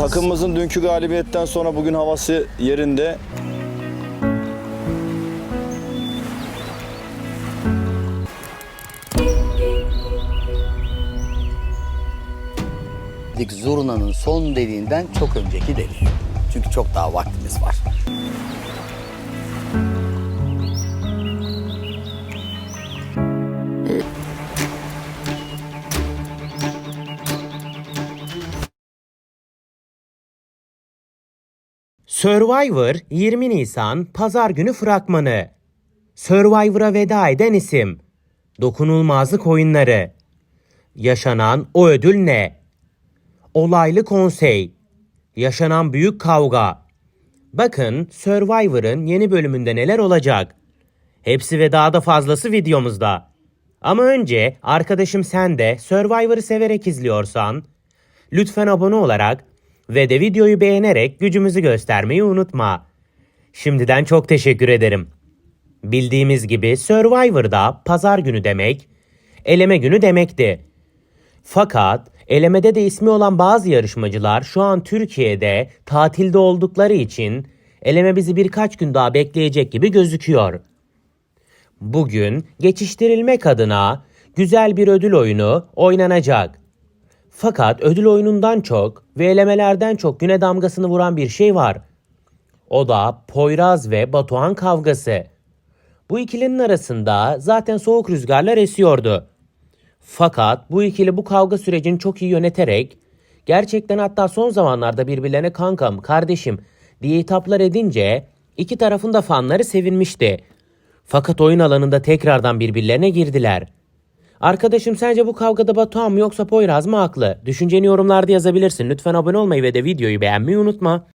Takımımızın dünkü galibiyetten sonra bugün havası yerinde. Zurnanın son deliğinden çok önceki deliği. Çünkü çok daha vaktimiz var. Survivor 20 Nisan Pazar günü fragmanı. Survivor'a veda eden isim. Dokunulmazlık oyunları. Yaşanan o ödül ne? Olaylı konsey. Yaşanan büyük kavga. Bakın Survivor'ın yeni bölümünde neler olacak. Hepsi ve daha da fazlası videomuzda. Ama önce arkadaşım sen de Survivor'ı severek izliyorsan lütfen abone olarak ve de videoyu beğenerek gücümüzü göstermeyi unutma. Şimdiden çok teşekkür ederim. Bildiğimiz gibi Survivor'da pazar günü demek, eleme günü demekti. Fakat elemede de ismi olan bazı yarışmacılar şu an Türkiye'de tatilde oldukları için eleme bizi birkaç gün daha bekleyecek gibi gözüküyor. Bugün geçiştirilmek adına güzel bir ödül oyunu oynanacak. Fakat ödül oyunundan çok ve elemelerden çok güne damgasını vuran bir şey var. O da Poyraz ve Batuhan kavgası. Bu ikilinin arasında zaten soğuk rüzgarlar esiyordu. Fakat bu ikili bu kavga sürecini çok iyi yöneterek gerçekten hatta son zamanlarda birbirlerine kankam, kardeşim diye hitaplar edince iki tarafın da fanları sevinmişti. Fakat oyun alanında tekrardan birbirlerine girdiler. Arkadaşım sence bu kavgada Batuhan mı yoksa Poyraz mı haklı? Düşünceni yorumlarda yazabilirsin. Lütfen abone olmayı ve de videoyu beğenmeyi unutma.